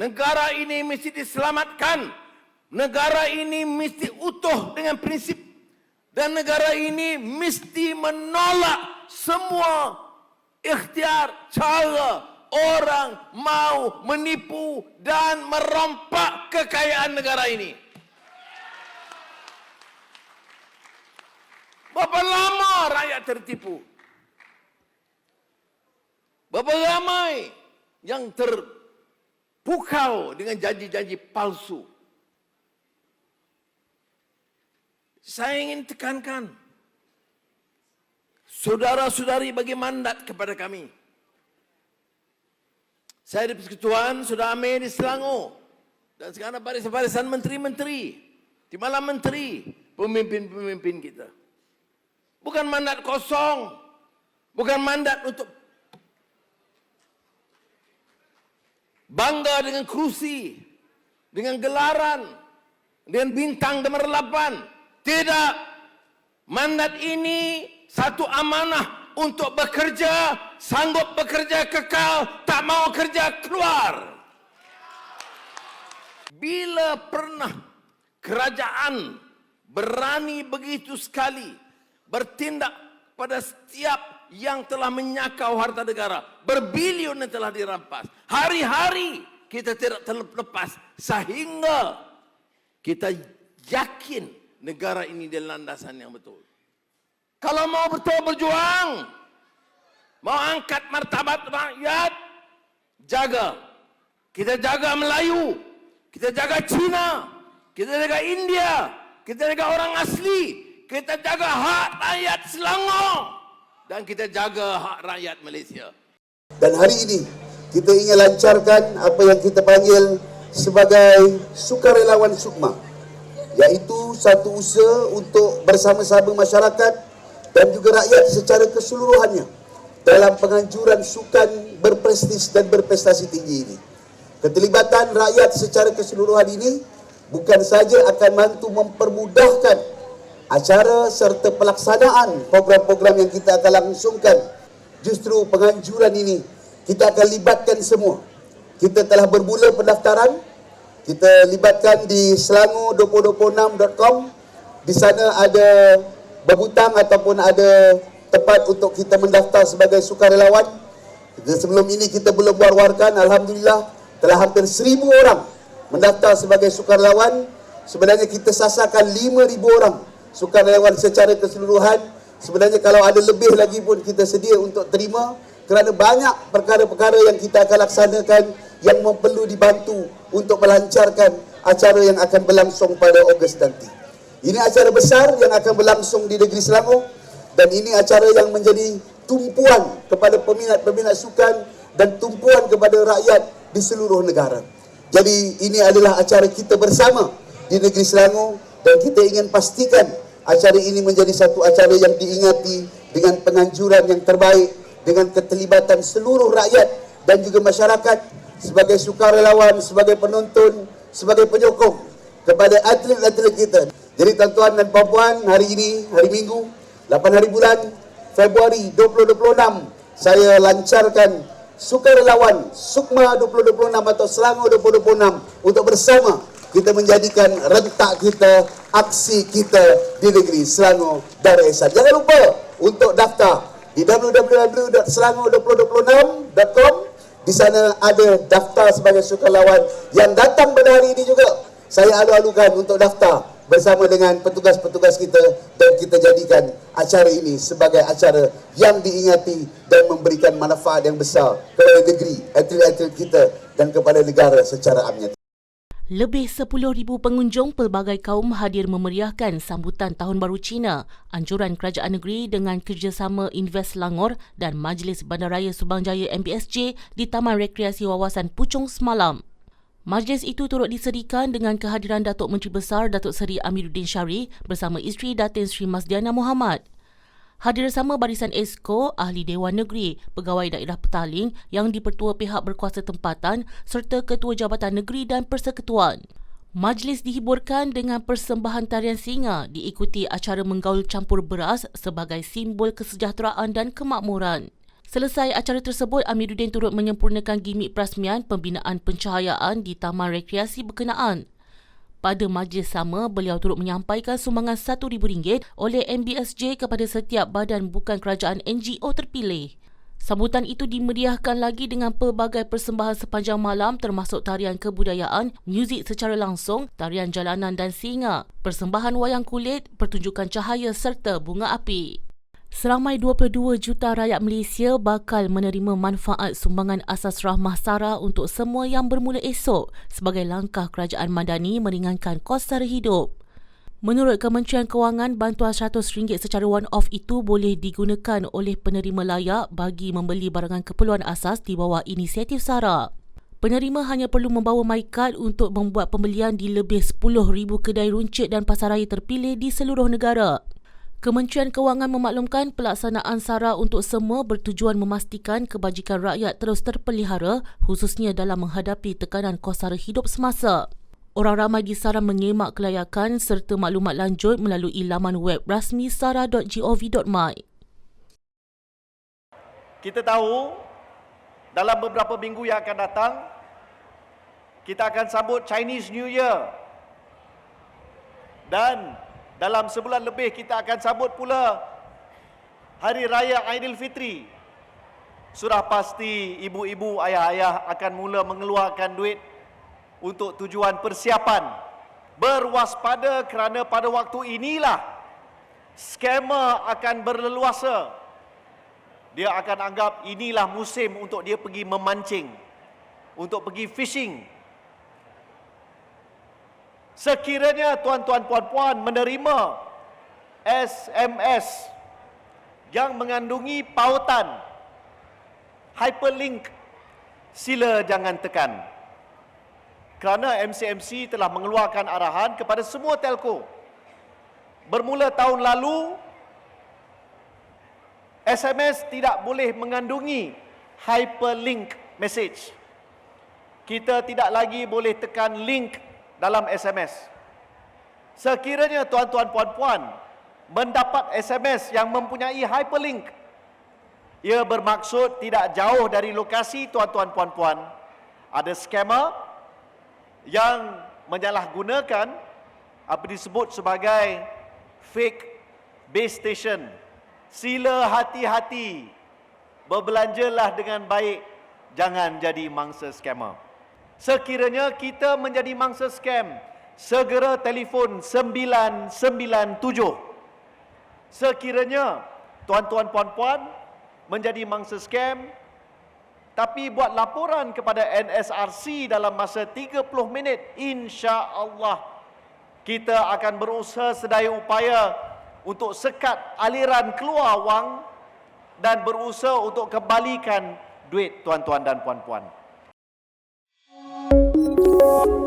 Negara ini mesti diselamatkan. Negara ini mesti utuh dengan prinsip. Dan negara ini mesti menolak semua ikhtiar cara orang mau menipu dan merompak kekayaan negara ini. Berapa lama rakyat tertipu? Berapa ramai yang terpukau dengan janji-janji palsu? Saya ingin tekankan, saudara-saudari bagi mandat kepada kami. Saya di Persekutuan sudah ambil di Selangor. Dan sekarang barisan-barisan menteri-menteri. Di malam menteri, pemimpin-pemimpin kita. Bukan mandat kosong. Bukan mandat untuk bangga dengan kursi, dengan gelaran, dengan bintang 8. Tidak. Mandat ini satu amanah untuk bekerja, sanggup bekerja kekal, tak mau kerja keluar. Bila pernah kerajaan berani begitu sekali bertindak pada setiap yang telah menyakau harta negara. Berbilion yang telah dirampas. Hari-hari kita tidak terlepas. Sehingga kita yakin negara ini dalam landasan yang betul. Kalau mau betul berjuang, mau angkat martabat rakyat, jaga. Kita jaga Melayu, kita jaga Cina, kita jaga India, kita jaga orang asli, kita jaga hak rakyat Selangor dan kita jaga hak rakyat Malaysia. Dan hari ini kita ingin lancarkan apa yang kita panggil sebagai sukarelawan sukma iaitu satu usaha untuk bersama-sama masyarakat dan juga rakyat secara keseluruhannya dalam penganjuran sukan berprestis dan berprestasi tinggi ini. Keterlibatan rakyat secara keseluruhan ini bukan saja akan mampu mempermudahkan acara serta pelaksanaan program-program yang kita akan langsungkan justru penganjuran ini kita akan libatkan semua. Kita telah bermula pendaftaran kita libatkan di selangor2026.com di sana ada berbutang ataupun ada tempat untuk kita mendaftar sebagai sukarelawan. Sebelum ini kita belum war-warkan Alhamdulillah telah hampir seribu orang mendaftar sebagai sukarelawan. Sebenarnya kita sasarkan lima ribu orang sukarelawan secara keseluruhan sebenarnya kalau ada lebih lagi pun kita sedia untuk terima kerana banyak perkara-perkara yang kita akan laksanakan yang perlu dibantu untuk melancarkan acara yang akan berlangsung pada Ogos nanti. Ini acara besar yang akan berlangsung di negeri Selangor dan ini acara yang menjadi tumpuan kepada peminat-peminat sukan dan tumpuan kepada rakyat di seluruh negara. Jadi ini adalah acara kita bersama di negeri Selangor dan kita ingin pastikan acara ini menjadi satu acara yang diingati dengan penganjuran yang terbaik dengan keterlibatan seluruh rakyat dan juga masyarakat sebagai sukarelawan, sebagai penonton, sebagai penyokong kepada atlet-atlet kita. Jadi tuan-tuan dan puan-puan, hari ini, hari Minggu, 8 hari bulan Februari 2026, saya lancarkan sukarelawan Sukma 2026 atau Selangor 2026 untuk bersama kita menjadikan rentak kita, aksi kita di negeri Selangor Darul Jangan lupa untuk daftar di www.selangor2026.com di sana ada daftar sebagai sukarelawan yang datang pada hari ini juga. Saya alu-alukan untuk daftar bersama dengan petugas-petugas kita dan kita jadikan acara ini sebagai acara yang diingati dan memberikan manfaat yang besar kepada negeri, atlet-atlet kita dan kepada negara secara amnya. Lebih 10,000 pengunjung pelbagai kaum hadir memeriahkan sambutan Tahun Baru Cina, anjuran kerajaan negeri dengan kerjasama Invest Langor dan Majlis Bandaraya Subang Jaya MBSJ di Taman Rekreasi Wawasan Puchong semalam. Majlis itu turut disediakan dengan kehadiran Datuk Menteri Besar Datuk Seri Amiruddin Syari bersama isteri Datin Sri Masdiana Muhammad. Hadir sama barisan ESCO, Ahli Dewan Negeri, Pegawai Daerah Petaling yang dipertua pihak berkuasa tempatan serta Ketua Jabatan Negeri dan Persekutuan. Majlis dihiburkan dengan persembahan tarian singa diikuti acara menggaul campur beras sebagai simbol kesejahteraan dan kemakmuran. Selesai acara tersebut, Amiruddin turut menyempurnakan gimik perasmian pembinaan pencahayaan di Taman Rekreasi berkenaan. Pada majlis sama, beliau turut menyampaikan sumbangan RM1,000 oleh MBSJ kepada setiap badan bukan kerajaan NGO terpilih. Sambutan itu dimeriahkan lagi dengan pelbagai persembahan sepanjang malam termasuk tarian kebudayaan, muzik secara langsung, tarian jalanan dan singa, persembahan wayang kulit, pertunjukan cahaya serta bunga api. Seramai 22 juta rakyat Malaysia bakal menerima manfaat sumbangan asas rahmah SARA untuk semua yang bermula esok sebagai langkah kerajaan madani meringankan kos sara hidup. Menurut Kementerian Kewangan, bantuan RM100 secara one-off itu boleh digunakan oleh penerima layak bagi membeli barangan keperluan asas di bawah inisiatif SARA. Penerima hanya perlu membawa MyCard untuk membuat pembelian di lebih 10,000 kedai runcit dan pasaraya terpilih di seluruh negara. Kementerian Kewangan memaklumkan pelaksanaan SARA untuk semua bertujuan memastikan kebajikan rakyat terus terpelihara khususnya dalam menghadapi tekanan kos sara hidup semasa. Orang ramai disaran menyemak kelayakan serta maklumat lanjut melalui laman web rasmi sara.gov.my. Kita tahu dalam beberapa minggu yang akan datang kita akan sambut Chinese New Year dan dalam sebulan lebih kita akan sambut pula Hari Raya Aidilfitri. Sudah pasti ibu-ibu, ayah-ayah akan mula mengeluarkan duit untuk tujuan persiapan. Berwaspada kerana pada waktu inilah skamer akan berleluasa. Dia akan anggap inilah musim untuk dia pergi memancing, untuk pergi fishing, Sekiranya tuan-tuan puan-puan menerima SMS yang mengandungi pautan hyperlink sila jangan tekan. Kerana MCMC telah mengeluarkan arahan kepada semua telco. Bermula tahun lalu SMS tidak boleh mengandungi hyperlink message. Kita tidak lagi boleh tekan link dalam SMS. Sekiranya tuan-tuan puan-puan mendapat SMS yang mempunyai hyperlink, ia bermaksud tidak jauh dari lokasi tuan-tuan puan-puan ada scammer yang menyalahgunakan apa disebut sebagai fake base station. Sila hati-hati. Berbelanjalah dengan baik. Jangan jadi mangsa scammer. Sekiranya kita menjadi mangsa scam, segera telefon 997. Sekiranya tuan-tuan puan-puan menjadi mangsa scam, tapi buat laporan kepada NSRC dalam masa 30 minit, insya-Allah kita akan berusaha sedaya upaya untuk sekat aliran keluar wang dan berusaha untuk kembalikan duit tuan-tuan dan puan-puan. you